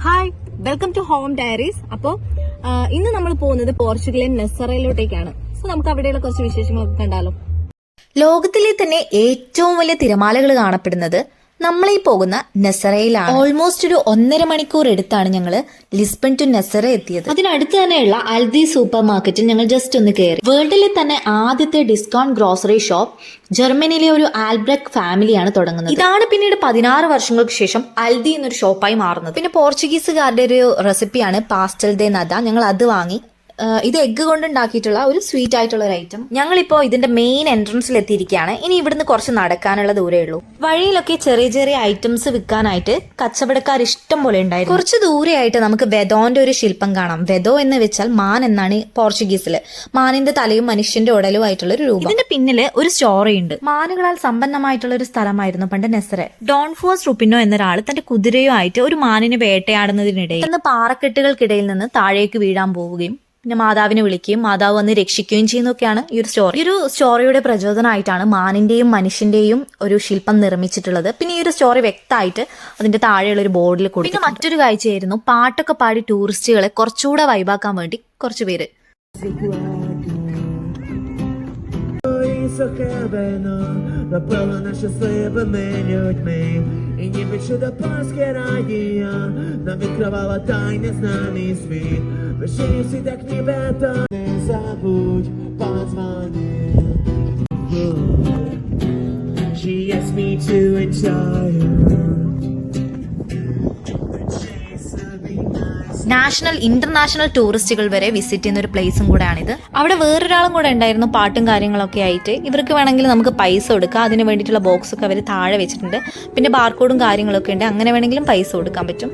Hi welcome to home diaries അപ്പോ ഇന്ന് നമ്മൾ പോകുന്നത് പോർച്ചുഗലിലെ നെസറയിലോട്ടേക്കാണ് സോ നമുക്ക് അവിടെയുള്ള കുറച്ച് വിശേഷങ്ങളൊക്കെ കണ്ടാലോ. ലോകത്തിലെ തന്നെ ഏറ്റവും വലിയ തിരമാലകൾ കാണപ്പെടുന്നത് നമ്മളീ പോകുന്ന നെസറയിലാണ്. ഓൾമോസ്റ്റ് ഒരു ഒന്നര മണിക്കൂർ എടുത്താണ് ഞങ്ങൾ ലിസ്ബൺ ടു നെസറ എത്തിയത്. അതിനടുത്ത് തന്നെയുള്ള അൽദി സൂപ്പർ മാർക്കറ്റിൽ ഞങ്ങൾ ജസ്റ്റ് ഒന്ന് കയറി വേൾഡിലെ തന്നെ ആദ്യത്തെ ഡിസ്കൗണ്ട് ഗ്രോസറി ഷോപ്പ് ജർമ്മനിയിലെ ഒരു ആൽബ്രക് ഫാമിലിയാണ് തുടങ്ങുന്നത്. ഇതാണ് പിന്നീട് പതിനാറ് വർഷങ്ങൾക്ക് ശേഷം അൽദി എന്നൊരു ഷോപ്പായി മാറുന്നത്. പിന്നെ പോർച്ചുഗീസുകാരുടെ ഒരു റെസിപ്പിയാണ് പാസ്റ്റൽ ദേ നദ. ഞങ്ങൾ അത് വാങ്ങി. ഇത് എഗ്ഗ് കൊണ്ട് ഉണ്ടാക്കിയിട്ടുള്ള ഒരു സ്വീറ്റ് ആയിട്ടുള്ള ഒരു ഐറ്റം ഞങ്ങളിപ്പോ ഇതിന്റെ മെയിൻ എൻട്രൻസിൽ എത്തിയിരിക്കുകയാണ്. ഇനി ഇവിടുന്ന് കുറച്ച് നടക്കാനുള്ള ദൂരേ ഉള്ളൂ. വഴിയിലൊക്കെ ചെറിയ ചെറിയ ഐറ്റംസ് വിൽക്കാനായിട്ട് കച്ചവടക്കാർ ഇഷ്ടം പോലെ ഉണ്ടായിരുന്നു. കുറച്ച് ദൂരെയായിട്ട് നമുക്ക് വെദോന്റെ ഒരു ശില്പം കാണാം. വെദോ എന്ന് വെച്ചാൽ മാൻ എന്നാണ് പോർച്ചുഗീസിൽ മാനിന്റെ തലയും മനുഷ്യന്റെ ഉടലും ആയിട്ടുള്ള ഒരു രൂപം. ഇതിന്റെ പിന്നിൽ ഒരു സ്റ്റോറി ഉണ്ട്. മാനുകളാൽ സമ്പന്നമായിട്ടുള്ള ഒരു സ്ഥലമായിരുന്നു പണ്ട് നെസറെ ഡോൺ ഫോസ് റുപ്പിനോ എന്നൊരാൾ തന്റെ കുതിരയോ ആയിട്ട് ഒരു മാനിനെ വേട്ടയാടുന്നതിനിടയിൽ പാറക്കെട്ടുകൾക്കിടയിൽ നിന്ന് താഴേക്ക് വീഴാൻ പോവുകയും പിന്നെ മാതാവിനെ വിളിക്കുകയും മാതാവ് വന്ന് രക്ഷിക്കുകയും ചെയ്യുന്നൊക്കെയാണ് ഈ ഒരു സ്റ്റോറി ഈ ഒരു സ്റ്റോറിയുടെ പ്രചോദനമായിട്ടാണ് മാനിന്റെയും മനുഷ്യന്റെയും ഒരു ശില്പം നിർമ്മിച്ചിട്ടുള്ളത്. പിന്നെ ഈ ഒരു സ്റ്റോറി വ്യക്തമായിട്ട് അതിന്റെ താഴെയുള്ള ഒരു ബോർഡിൽ കൊടുത്തു പിന്നെ മറ്റൊരു കാഴ്ചയായിരുന്നു. പാട്ടൊക്കെ പാടി ടൂറിസ്റ്റുകളെ കുറച്ചുകൂടെ വൈബാക്കാൻ വേണ്ടി കുറച്ച് പേര്. Isso I nie byću da polske ragija Nawykrawała tajny znany świt. Wyżył si tak niebeta Nie zabudź pozwanie She asked me to enjoy national international ടൂറിസ്റ്റുകൾ വരെ വിസിറ്റ് ചെയ്യുന്ന ഒരു പ്ലേസും കൂടെയാണിത്. അവിടെ വേറൊരാളും കൂടെ ഉണ്ടായിരുന്നു പാട്ടും കാര്യങ്ങളൊക്കെ ആയിട്ട്. ഇവർക്ക് വേണമെങ്കിൽ നമുക്ക് പൈസ കൊടുക്കാം. അതിന് വേണ്ടിയിട്ടുള്ള ബോക്സൊക്കെ അവർ താഴെ വെച്ചിട്ടുണ്ട്. പിന്നെ ബാർകോഡും കാര്യങ്ങളൊക്കെ ഉണ്ട്. അങ്ങനെ വേണമെങ്കിലും പൈസ കൊടുക്കാൻ പറ്റും.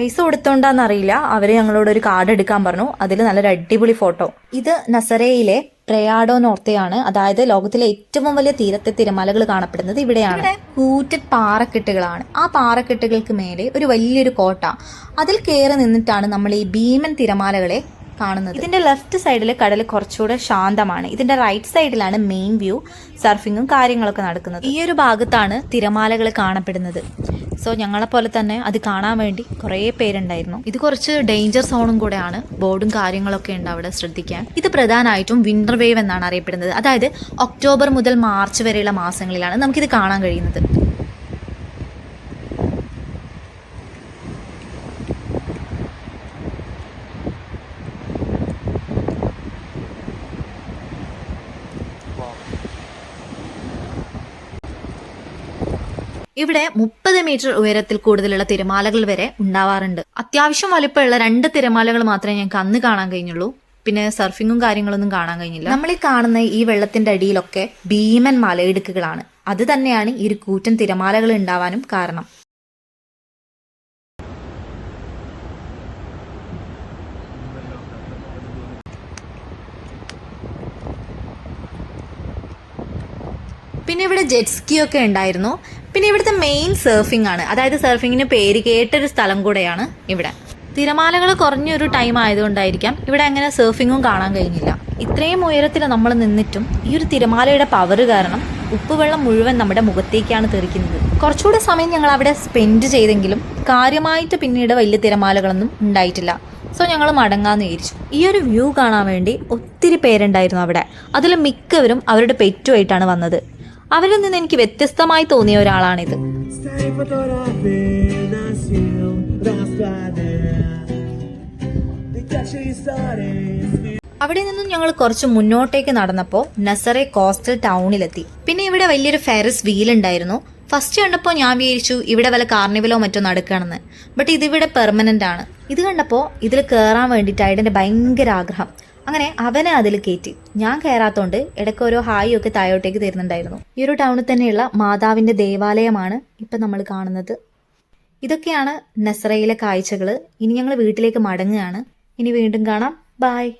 പൈസ കൊടുത്തോണ്ടാന്നറിയില്ല. അവർ ഞങ്ങളോട് ഒരു കാർഡ് എടുക്കാൻ പറഞ്ഞു. അതിൽ നല്ലൊരു അടിപൊളി ഫോട്ടോ ഇത് നസറയിലെ പ്രയാഡോ നോർത്തയാണ്. അതായത് ലോകത്തിലെ ഏറ്റവും വലിയ തീരത്തെ തിരമാലകൾ കാണപ്പെടുന്നത് ഇവിടെയാണ്. കൂറ്റഡ് പാറക്കെട്ടുകളാണ് ആ പാറക്കെട്ടുകൾക്ക് മേലെ ഒരു വലിയൊരു കോട്ട. അതിൽ കയറി നിന്നിട്ടാണ് നമ്മൾ ഈ ഭീമൻ തിരമാലകളെ കാണുന്നത്. ഇതിന്റെ ലെഫ്റ്റ് സൈഡിൽ കടൽ കുറച്ചുകൂടെ ശാന്തമാണ്. ഇതിന്റെ റൈറ്റ് സൈഡിലാണ് മെയിൻ വ്യൂ സർഫിങ്ങും കാര്യങ്ങളൊക്കെ നടക്കുന്നത്. ഈ ഒരു ഭാഗത്താണ് തിരമാലകൾ കാണപ്പെടുന്നത്. സോ ഞങ്ങളെ പോലെ തന്നെ അത് കാണാൻ വേണ്ടി കുറേ പേരുണ്ടായിരുന്നു. ഇത് കുറച്ച് ഡേഞ്ചർ സോണും കൂടെയാണ്. ബോർഡും കാര്യങ്ങളൊക്കെ ഉണ്ട് അവിടെ ശ്രദ്ധിക്കാൻ. ഇത് പ്രധാനമായിട്ടും വിന്റർ വേവ് എന്നാണ് അറിയപ്പെടുന്നത്. അതായത് ഒക്ടോബർ മുതൽ മാർച്ച് വരെയുള്ള മാസങ്ങളിലാണ് നമുക്കിത് കാണാൻ കഴിയുന്നത്. ഇവിടെ മുപ്പത് മീറ്റർ ഉയരത്തിൽ കൂടുതലുള്ള തിരമാലകൾ വരെ ഉണ്ടാവാറുണ്ട്. അത്യാവശ്യം വലിപ്പമുള്ള രണ്ട് തിരമാലകൾ മാത്രമേ ഞങ്ങൾക്ക് അന്ന് കാണാൻ കഴിഞ്ഞുള്ളൂ. പിന്നെ സർഫിങ്ങും കാര്യങ്ങളൊന്നും കാണാൻ കഴിഞ്ഞില്ല. നമ്മൾ ഈ കാണുന്ന ഈ വെള്ളത്തിന്റെ അടിയിലൊക്കെ ഭീമൻ മലയിടുക്കുകളാണ്. അത് തന്നെയാണ് ഈ ഒരു കൂറ്റൻ തിരമാലകൾ ഉണ്ടാവാനും കാരണം. പിന്നെ ഇവിടെ ജെറ്റ് സ്കി ഒക്കെ ഉണ്ടായിരുന്നു. പിന്നെ ഇവിടുത്തെ മെയിൻ സർഫിംഗ് ആണ്. അതായത് സർഫിങ്ങിന് പേര് കേട്ടൊരു സ്ഥലം കൂടെയാണ് ഇവിടെ. തിരമാലകൾ കുറഞ്ഞൊരു ടൈം ആയതുകൊണ്ടായിരിക്കാം ഇവിടെ അങ്ങനെ സർഫിങ്ങും കാണാൻ കഴിഞ്ഞില്ല. ഇത്രയും ഉയരത്തിൽ നമ്മൾ നിന്നിട്ടും ഈ ഒരു തിരമാലയുടെ പവർ കാരണം ഉപ്പുവെള്ളം മുഴുവൻ നമ്മുടെ മുഖത്തേക്കാണ് തെറിക്കുന്നത്. കുറച്ചുകൂടെ സമയം ഞങ്ങൾ അവിടെ സ്പെൻഡ് ചെയ്തെങ്കിലും കാര്യമായിട്ട് പിന്നീട് വലിയ തിരമാലകളൊന്നും ഉണ്ടായിട്ടില്ല. സോ ഞങ്ങൾ മടങ്ങാന്ന് വിചാരിച്ചു. ഈ ഒരു വ്യൂ കാണാൻ വേണ്ടി ഒത്തിരി പേരുണ്ടായിരുന്നു അവിടെ. അതിൽ മിക്കവരും അവരുടെ പെറ്റുമായിട്ടാണ് വന്നത്. അവരിൽ നിന്ന് എനിക്ക് വ്യത്യസ്തമായി തോന്നിയ ഒരാളാണിത്. അവിടെ നിന്നും ഞങ്ങൾ കുറച്ച് മുന്നോട്ടേക്ക് നടന്നപ്പോൾ നസറെ കോസ്റ്റൽ ടൗണിലെത്തി. പിന്നെ ഇവിടെ വലിയൊരു ഫെറിസ് വീൽ ഉണ്ടായിരുന്നു. ഫസ്റ്റ് കണ്ടപ്പോൾ ഞാൻ വിചാരിച്ചു ഇവിടെ വല്ല കാർണിവലോ മറ്റോ നടക്കുകയാണെന്ന്. ബട്ട് ഇതിവിടെ പെർമനന്റ് ആണ്. ഇത് കണ്ടപ്പോൾ ഇതിൽ കയറാൻ വേണ്ടിയിട്ടായിട്ട് എന്റെ ഭയങ്കര ആഗ്രഹം. അങ്ങനെ അവനെ അതിൽ കയറ്റി ഞാൻ കയറാത്തോണ്ട് ഇടയ്ക്ക് ഓരോ ഹായി ഒക്കെ താഴോട്ടേക്ക് തരുന്നുണ്ടായിരുന്നു. ഈ ഒരു ടൗണിൽ തന്നെയുള്ള മാതാവിന്റെ ദേവാലയമാണ് ഇപ്പം നമ്മൾ കാണുന്നത്. ഇതൊക്കെയാണ് നെസറയിലെ കാഴ്ചകൾ ഇനി ഞങ്ങൾ വീട്ടിലേക്ക് മടങ്ങുകയാണ്. ഇനി വീണ്ടും കാണാം. ബായ്